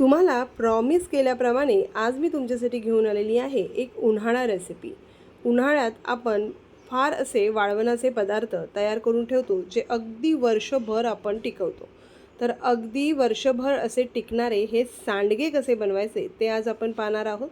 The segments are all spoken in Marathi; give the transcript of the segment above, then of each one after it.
तुम्हाला प्रॉमिस केल्याप्रमाणे आज मी तुमच्यासाठी घेऊन आलेली आहे एक उन्हाळा रेसिपी उन्हाळ्यात आपण फार असे वाळवणाचे पदार्थ तयार करून ठेवतो जे अगदी वर्षभर आपण टिकवतो. तर अगदी वर्षभर असे टिकणारे हे सांडगे कसे बनवायचे ते आज आपण पाहणार आहोत.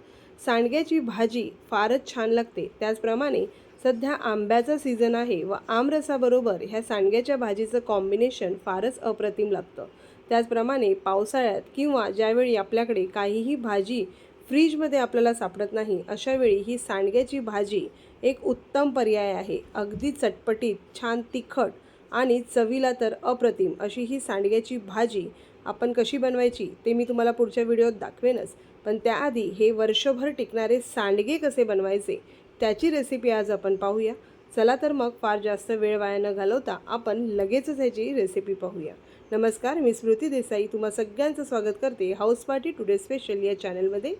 सांडग्याची भाजी फारच छान लागते. त्याचप्रमाणे सध्या आंब्याचा सीझन आहे व आमरसाबरोबर ह्या सांडग्याच्या भाजीचं कॉम्बिनेशन फारच अप्रतिम लागतं. त्याचप्रमाणे पावसाळ्यात किंवा ज्यावेळी आपल्याकडे काहीही भाजी फ्रीजमध्ये आपल्याला सापडत नाही अशावेळी ही सांडग्याची भाजी एक उत्तम पर्याय आहे. अगदी चटपटीत छान तिखट आणि चवीला तर अप्रतिम अशी ही सांडग्याची भाजी आपण कशी बनवायची ते मी तुम्हाला पुढच्या व्हिडिओत दाखवेनच. पण त्याआधी हे वर्षभर टिकणारे सांडगे कसे बनवायचे त्याची रेसिपी आज आपण पाहूया. चला तर मग फार जास्त वेळ वाया न घालवता आपण लगेचच ह्याची रेसिपी पाहूया. नमस्कार मी स्मृती देसाई तुम्हा सगळ्यांचं स्वागत करते हाऊस पार्टी टुडे स्पेशल या चॅनलमध्ये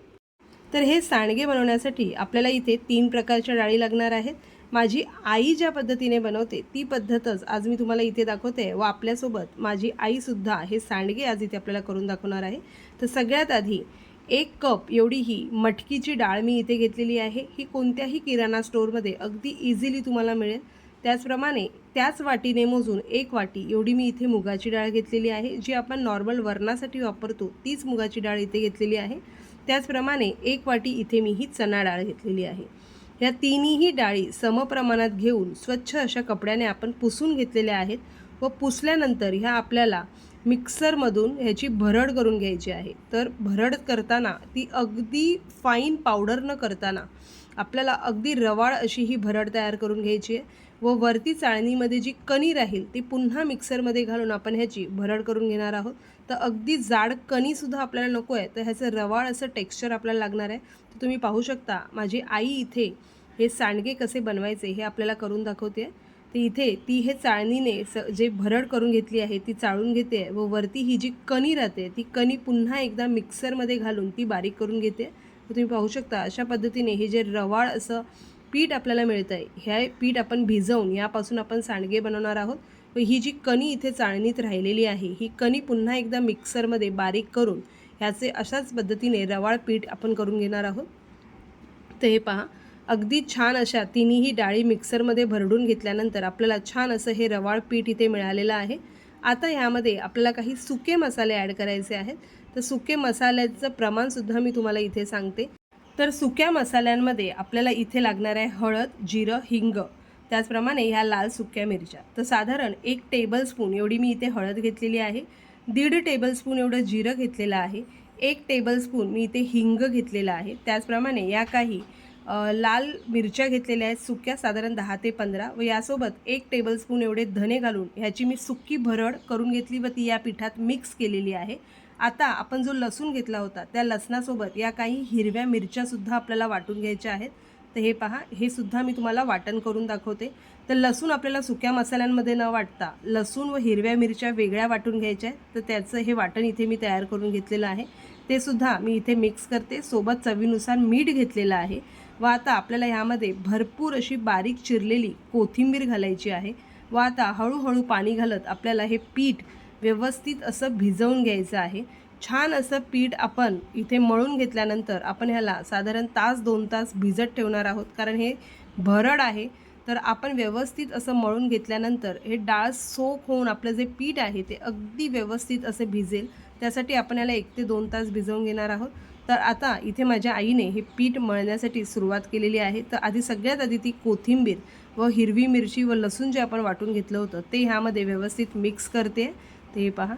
तर हे सांडगे बनवण्यासाठी आपल्याला इथे तीन प्रकारच्या डाळी लागणार आहेत. माझी आई ज्या पद्धतीने बनवते ती पद्धतच आज मी तुम्हाला इथे दाखवते व आपल्यासोबत माझी आईसुद्धा हे सांडगे आज इथे आपल्याला करून दाखवणार आहे. तर सगळ्यात आधी एक कप एवढी ही मटकीची डाळ मी इथे घेतलेली आहे. ही कोणत्याही किराणा स्टोअरमध्ये अगदी इझिली तुम्हाला मिळेल. त्याचप्रमाणे त्याच वाटीने मोजून एक वाटी एवढी मी इथे मुगाची डाळ घेतलेली आहे. जी आपण नॉर्मल वरणासाठी वापरतो तीच मुगाची डाळ इथे घेतलेली आहे. त्याचप्रमाणे एक वाटी इथे मी ही चणा डाळ घेतलेली आहे. ह्या तिन्ही डाळी समप्रमाणात घेऊन स्वच्छ अशा कपड्याने आपण पुसून घेतलेल्या आहेत व पुसल्यानंतर ह्या आपल्याला मिक्सरमधून ह्याची भरड करून घ्यायची आहे. तर भरड करताना ती अगदी फाईन पावडर न करताना आपल्याला अगदी रवाळ अशी ही भरड तयार करून घ्यायची आहे. व वरती चाळणीमध्ये जी कणी राहील ती पुन्हा मिक्सरमध्ये घालून आपण ह्याची भरड करून घेणार आहोत. तर अगदी जाड कणीसुद्धा आपल्याला नको आहे. तर ह्याचं रवाळ असं टेक्स्चर आपल्याला लागणार आहे. तर तुम्ही पाहू शकता माझी आई इथे हे सांडगे कसे बनवायचे हे आपल्याला करून दाखवते. तर इथे ती हे चाळणीने स जे भरड करून घेतली आहे ती चाळून घेते व वरती ही जी कणी राहते ती कणी पुन्हा एकदा मिक्सरमध्ये घालून ती बारीक करून घेते. तर तुम्ही पाहू शकता अशा पद्धतीने हे जे रवाळ असं पीठ आपल्याला मिळतं आहे ह्या पीठ आपण भिजवून यापासून आपण सांडगे बनवणार आहोत. व ही जी कणी इथे चाळणीत राहिलेली आहे ही कणी पुन्हा एकदा मिक्सरमध्ये बारीक करून ह्याचे अशाच पद्धतीने रवाळ पीठ आपण करून घेणार आहोत. तर हे पहा अगदी छान अशा तिन्ही डाळी मिक्सरमध्ये भरडून घेतल्यानंतर आपल्याला छान असं हे रवाळ पीठ इथे मिळालेलं आहे. आता ह्यामध्ये आपल्याला काही सुके मसाले ॲड करायचे आहेत. तर सुके मसाल्याचं प्रमाणसुद्धा मी तुम्हाला इथे सांगते. तर सुक्या मसाल्यांमध्ये आपल्याला इथे लागणार आहे हळद जिरं हिंग. त्याचप्रमाणे ह्या लाल सुक्या मिरच्या. तर साधारण एक टेबलस्पून एवढी मी इथे हळद घेतलेली आहे. दीड टेबलस्पून एवढं जिरं घेतलेलं आहे. एक टेबलस्पून मी इथे हिंग घेतलेलं आहे. त्याचप्रमाणे या काही लाल मिरच्या घेतलेल्या आहेत सुक्या साधारण दहा ते पंधरा. व यासोबत एक टेबलस्पून एवढे धने घालून ह्याची मी सुक्की भरड करून घेतली व ती या पिठात मिक्स केलेली आहे. आता आपण जो लसूण घेतला होता त्या लसणासोबत या काही हिरव्या मिरच्यासुद्धा आपल्याला वाटून घ्यायच्या आहेत. तर हे पहा हे सुद्धा मी तुम्हाला वाटण करून दाखवते. तर लसूण आपल्याला सुक्या मसाल्यांमध्ये न वाटता लसूण व हिरव्या मिरच्या वेगळ्या वाटून घ्यायच्या आहेत. तर त्याचं हे वाटण इथे मी तयार करून घेतलेलं आहे. ते सुद्धा मी इथे मिक्स करते. सोबत चवीनुसार मीठ घेतलेलं आहे व आता आपल्याला ह्यामध्ये भरपूर अशी बारीक चिरलेली कोथिंबीर घालायची आहे. व आता हळूहळू पाणी घालत आपल्याला हे पीठ व्यवस्थित असं भिजवून घ्यायचं आहे. छान असं पीठ आपण इथे मळून घेतल्यानंतर आपण ह्याला साधारण तास दोन तास भिजत ठेवणार आहोत. कारण हे भरड आहे. तर आपण व्यवस्थित असं मळून घेतल्यानंतर हे डाळ सोक होऊन आपलं जे पीठ आहे ते अगदी व्यवस्थित असे भिजेल. त्यासाठी आपण याला एक ते दोन तास भिजवून घेणार आहोत. तर आता इथे माझ्या आईने हे पीठ मळण्यासाठी सुरुवात केलेली आहे. तर आधी सगळ्यात आधी ती कोथिंबीर व हिरवी मिरची व लसूण जे आपण वाटून घेतलं होतं ते ह्यामध्ये व्यवस्थित मिक्स करते. ते हे पहा.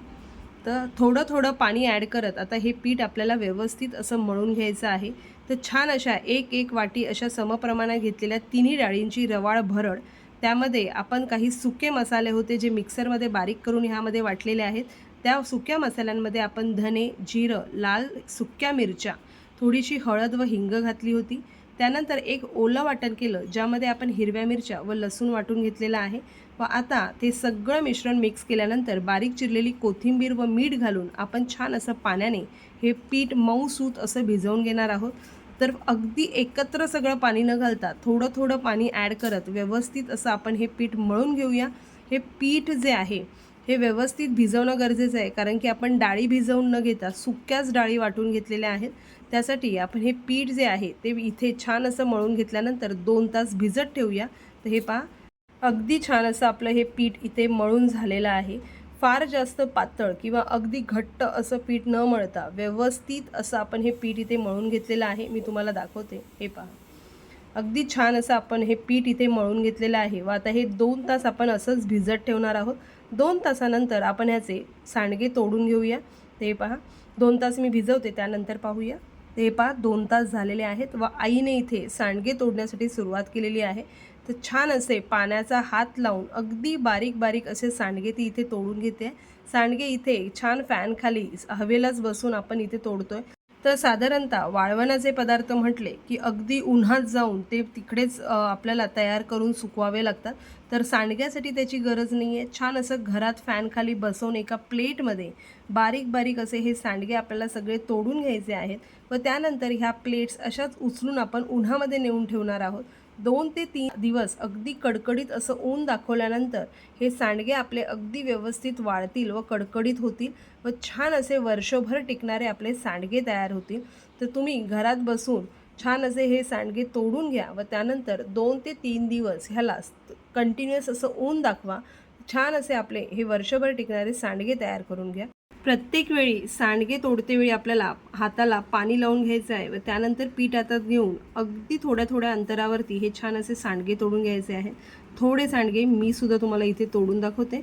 तर थोडं थोडं पाणी ॲड करत आता हे पीठ आपल्याला व्यवस्थित असं मळून घ्यायचं आहे. तर छान अशा एक एक वाटी अशा समप्रमाणात घेतलेल्या तिन्ही डाळींची रवाळ भरड त्यामध्ये आपण काही सुके मसाले होते जे मिक्सरमध्ये बारीक करून ह्यामध्ये वाटलेले आहेत. त्या सुक्या मसाल्यांमध्ये आपण धने जिरं लाल सुक्या मिरच्या थोडीशी हळद व हिंग घातली होती. त्यानंतर एक ओलं वाटण केलं ज्यामध्ये आपण हिरव्या मिरच्या व लसूण वाटून घेतलेलं आहे. व आता ते सगळं मिश्रण मिक्स केल्यानंतर बारीक चिरलेली कोथिंबीर व मीठ घालून आपण छान असं पाण्याने हे पीठ मऊसूत असं भिजवून घेणार आहोत. तर अगदी एकत्र सगळं पाणी न घालता थोडं थोडं पाणी ॲड करत व्यवस्थित असं आपण हे पीठ मळून घेऊया. हे पीठ जे आहे हे व्यवस्थित भिजवणं गरजेचं आहे कारण की आपण डाळी भिजवून न घेता सुक्याच डाळी वाटून घेतलेल्या आहेत. त्यासाठी आपण हे पीठ जे आहे ते इथे छान असं मळून घेतल्यानंतर दोन तास भिजत ठेवूया. तर हे पहा अगदी छान असं आपलं हे पीठ इथे मळून झालेलं आहे. फार जास्त पातळ किंवा अगदी घट्ट असं पीठ न मळता व्यवस्थित असं आपण हे पीठ इथे मळून घेतलेलं आहे. मी तुम्हाला दाखवते. हे पहा अगदी छान असं आपण हे पीठ इथे मळून घेतलेलं आहे. व आता हे दोन तास आपण असंच भिजत ठेवणार आहोत. दोन तासानंतर आपण ह्याचे सांडगे तोडून घेऊया. ते पहा दोन तास मी भिजवते त्यानंतर पाहूया. ते पहा दोन तास झालेले आहेत व आईने इथे सांडगे तोडण्यासाठी सुरुवात केलेली आहे. तर छान असे पाण्याचा हात लावून अगदी बारीक बारीक असे सांडगे ती इथे तोडून घेते. सांडगे इथे छान फॅन खाली हवेलाच बसून आपण इथे तोडतोय. तर साधारणतः वाळवणाचे पदार्थ म्हटले की अगदी उन्हात जाऊन ते तिकडेच आपल्याला तयार करून सुकवावे लागतात. तर सांडग्यासाठी त्याची गरज नाही आहे छान असं घरात फॅनखाली बसवून एका प्लेटमध्ये बारीक बारीक असे हे सांडगे आपल्याला सगळे तोडून घ्यायचे आहेत. व त्यानंतर ह्या प्लेट्स अशाच उचलून आपण उन्हामध्ये नेऊन ठेवणार आहोत. दोन ते तीन दिवस अगदी कडकडीत असं ऊन दाखवल्यानंतर हे सांडगे आपले अगदी व्यवस्थित वाळतील व कडकडीत होतील व छान असे वर्षभर टिकणारे आपले सांडगे तयार होतील. तर तुम्ही घरात बसून छान असे हे सांडगे तोडून घ्या व त्यानंतर दोन ते तीन दिवस ह्याला कंटिन्युअस असं ऊन दाखवा. छान असे आपले हे वर्षभर टिकणारे सांडगे तयार करून घ्या. प्रत्येक वेळी सांडगे तोडते वेळी आपल्याला हाताला पाणी लावून घ्यायचं आहे व त्यानंतर पीठ हातात घेऊन अगदी थोड्या थोड्या अंतरावरती हे छान असे सांडगे तोडून घ्यायचे आहे. थोडे सांडगे मी सुद्धा तुम्हाला इथे तोडून दाखवते.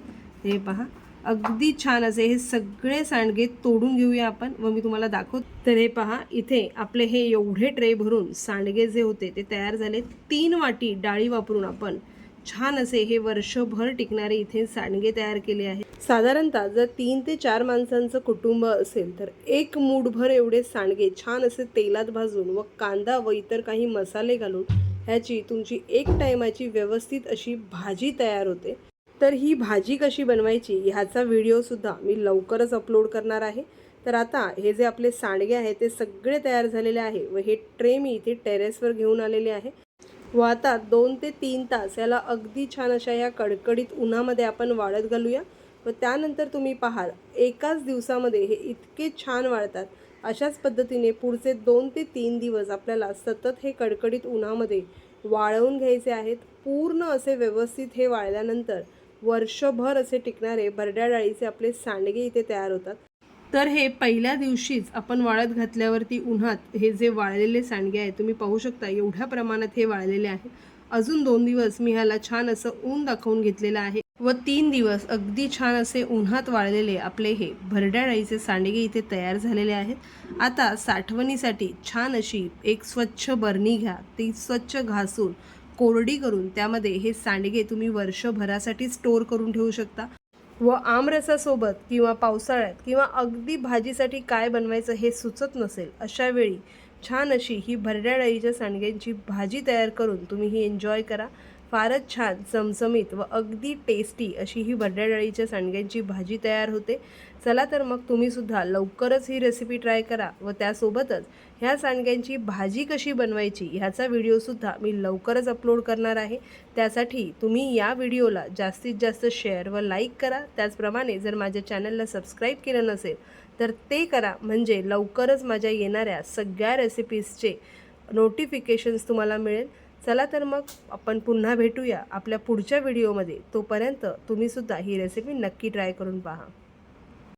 हे पहा. अगदी छान असे हे सगळे सांडगे तोडून घेऊया आपण व मी तुम्हाला दाखवत. तर हे पहा. इथे आपले हे एवढे ट्रे भरून सांडगे जे होते ते तयार झाले. तीन वाटी डाळी वापरून आपण छान असे हे वर्षभर टिकणारे इथे सांडगे तयार केले आहेत. साधारणतः जर तीन ते चार माणसांचं कुटुंब असेल तर एक मूठभर एवढे सांडगे छान असे तेलात भाजून व कांदा व इतर काही मसाले घालून ह्याची तुमची एक टायमाची व्यवस्थित अशी भाजी तयार होते. तर ही भाजी कशी बनवायची ह्याचा व्हिडिओसुद्धा मी लवकरच अपलोड करणार आहे. तर आता हे जे आपले सांडगे आहे ते सगळे तयार झालेले आहे व हे ट्रे मी इथे टेरेसवर घेऊन आलेले आहे. वाहतात. दोन ते तीन तास. याला अगदी छान अशा या कडकडीत उन्हामध्ये आपण वाळत घालूया. व त्यानंतर तुम्ही पाहाल एकाच दिवसामध्ये हे इतके छान वाळतात. अशाच पद्धतीने पुढचे दोन ते तीन दिवस आपल्याला सतत हे कडकडीत उन्हामध्ये वाळवून घ्यायचे आहेत. पूर्ण असे व्यवस्थित हे वाळल्यानंतर वर्षभर असे टिकणारे भरड्या डाळीचे आपले सांडगे इथे तयार होतात. तर हे पहिल्या दिवशीच आपण वाळत घातल्यावरती उन्हात हे जे वाळलेले सांडगे आहेत तुम्ही पाहू शकता एवढ्या प्रमाणात हे वाळलेले आहे. अजून दोन दिवस मी ह्याला छान असं ऊन दाखवून घेतलेलं आहे व तीन दिवस अगदी छान असे उन्हात वाळलेले आपले हे भरड्या डाळीचे सांडगे इथे तयार झालेले आहेत. आता साठवणीसाठी छान अशी एक स्वच्छ बरणी घ्या ती स्वच्छ घासून कोरडी करून त्यामध्ये हे सांडगे तुम्ही वर्षभरासाठी स्टोअर करून ठेवू शकता. व आमरसासोबत किंवा पावसाळ्यात किंवा अगदी भाजीसाठी काय बनवायचं हे सुचत नसेल अशा वेळी छान अशी ही भरड्या डाळीच्या सांडग्यांची भाजी तयार करून तुम्ही ही एन्जॉय करा. फारच छान चमचमीत व अगदी टेस्टी अशी ही भरड्या डाळीच्या सांडग्यांची भाजी तयार होते. चला तर मग तुम्हीसुद्धा लवकरच ही रेसिपी ट्राय करा व त्यासोबतच ह्या सांडग्यांची भाजी कशी बनवायची ह्याचा व्हिडिओसुद्धा मी लवकरच अपलोड करणार आहे. त्यासाठी तुम्ही या व्हिडिओला जास्तीत जास्त शेअर व लाईक करा. त्याचप्रमाणे जर माझ्या चॅनलला सबस्क्राईब केलं नसेल तर ते करा. म्हणजे लवकरच माझ्या येणाऱ्या सगळ्या रेसिपीजचे नोटिफिकेशन्स तुम्हाला मिळेल. चला तर मग आपण पुन्हा भेटूया आपल्या पुढच्या व्हिडिओमध्ये. तोपर्यंत तुम्हीसुद्धा ही रेसिपी नक्की ट्राय करून पहा.